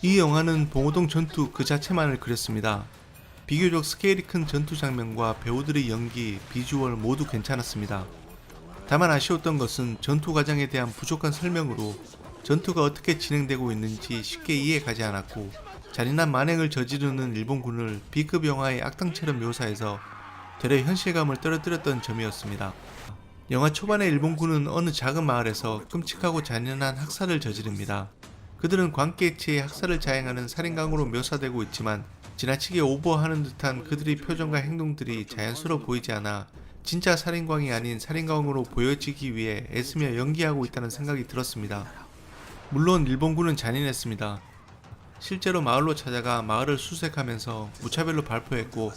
이 영화는 봉오동 전투 그 자체만을 그렸습니다. 비교적 스케일이 큰 전투 장면과 배우들의 연기, 비주얼 모두 괜찮았습니다. 다만 아쉬웠던 것은 전투 과정에 대한 부족한 설명으로 전투가 어떻게 진행되고 있는지 쉽게 이해가지 않았고 잔인한 만행을 저지르는 일본군을 B급 영화의 악당처럼 묘사해서 되레 현실감을 떨어뜨렸던 점이었습니다. 영화 초반에 일본군은 어느 작은 마을에서 끔찍하고 잔인한 학살을 저지릅니다. 그들은 광개치의 학살을 자행하는 살인강으로 묘사되고 있지만 지나치게 오버하는 듯한 그들의 표정과 행동들이 자연스러워 보이지 않아 진짜 살인광이 아닌 살인광으로 보여지기 위해 애쓰며 연기하고 있다는 생각이 들었습니다. 물론 일본군은 잔인했습니다. 실제로 마을로 찾아가 마을을 수색하면서 무차별로 발포했고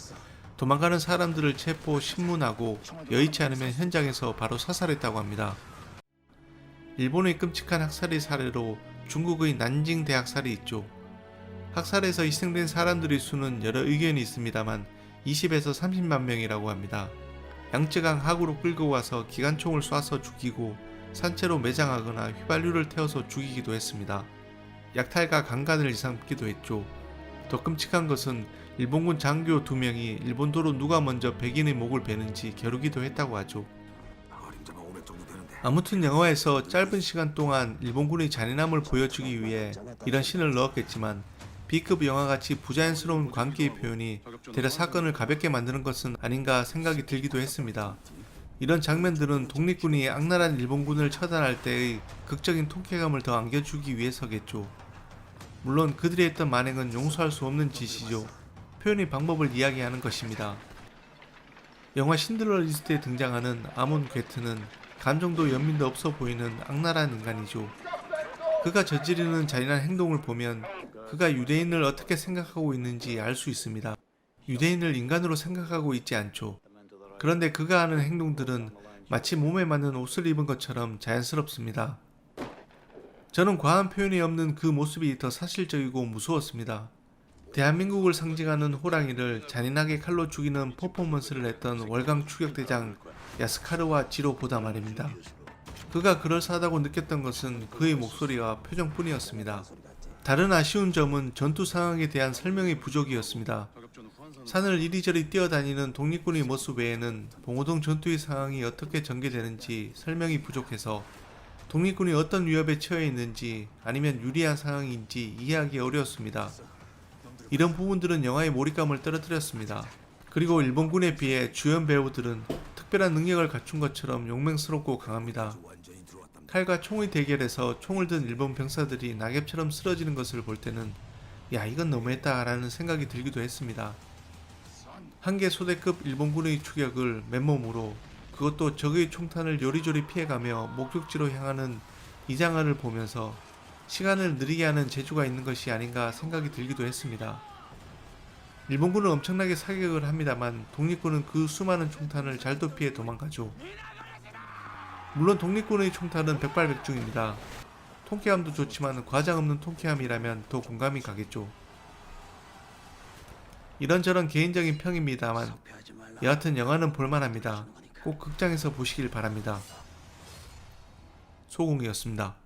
도망가는 사람들을 체포 신문하고 여의치 않으면 현장에서 바로 사살했다고 합니다. 일본의 끔찍한 학살의 사례로 중국의 난징 대학 살이 있죠. 학살에서 희생된 사람들의 수는 여러 의견이 있습니다만 20에서 30만 명이라고 합니다. 양쯔강 하구로 끌고 와서 기관총을 쏴서 죽이고 산채로 매장하거나 휘발유를 태워서 죽이기도 했습니다. 약탈과 강간을 일삼기도 했죠. 더 끔찍한 것은 일본군 장교 두 명이 일본도로 누가 먼저 백인의 목을 베는지 겨루기도 했다고 하죠. 아무튼 영화에서 짧은 시간 동안 일본군의 잔인함을 보여주기 위해 이런 신을 넣었겠지만 B급 영화같이 부자연스러운 관계의 표현이 대략 사건을 가볍게 만드는 것은 아닌가 생각이 들기도 했습니다. 이런 장면들은 독립군이 악랄한 일본군을 처단할 때의 극적인 통쾌감을 더 안겨주기 위해서겠죠. 물론 그들이 했던 만행은 용서할 수 없는 짓이죠. 표현의 방법을 이야기하는 것입니다. 영화 신들러 리스트에 등장하는 아몬 괴트는 감정도 연민도 없어 보이는 악랄한 인간이죠. 그가 저지르는 잔인한 행동을 보면 그가 유대인을 어떻게 생각하고 있는지 알 수 있습니다. 유대인을 인간으로 생각하고 있지 않죠. 그런데 그가 하는 행동들은 마치 몸에 맞는 옷을 입은 것처럼 자연스럽습니다. 저는 과한 표현이 없는 그 모습이 더 사실적이고 무서웠습니다. 대한민국을 상징하는 호랑이를 잔인하게 칼로 죽이는 퍼포먼스를 했던 월강 추격대장 야스카르와 지로보다 말입니다. 그가 그럴싸하다고 느꼈던 것은 그의 목소리와 표정뿐이었습니다. 다른 아쉬운 점은 전투 상황에 대한 설명의 부족이었습니다. 산을 이리저리 뛰어다니는 독립군의 모습 외에는 봉오동 전투의 상황이 어떻게 전개되는지 설명이 부족해서 독립군이 어떤 위협에 처해 있는지 아니면 유리한 상황인지 이해하기 어려웠습니다. 이런 부분들은 영화의 몰입감을 떨어뜨렸습니다. 그리고 일본군에 비해 주연 배우들은 특별한 능력을 갖춘 것처럼 용맹스럽고 강합니다. 칼과 총의 대결에서 총을 든 일본 병사들이 낙엽처럼 쓰러지는 것을 볼 때는 야 이건 너무했다 라는 생각이 들기도 했습니다. 한 개 소대급 일본군의 추격을 맨몸으로 그것도 적의 총탄을 요리조리 피해가며 목적지로 향하는 이장하를 보면서 시간을 느리게 하는 재주가 있는 것이 아닌가 생각이 들기도 했습니다. 일본군은 엄청나게 사격을 합니다만 독립군은 그 수많은 총탄을 잘 도피해 도망가죠. 물론 독립군의 총탄은 백발백중입니다. 통쾌함도 좋지만 과장 없는 통쾌함이라면 더 공감이 가겠죠. 이런저런 개인적인 평입니다만 여하튼 영화는 볼만합니다. 꼭 극장에서 보시길 바랍니다. 소공이었습니다.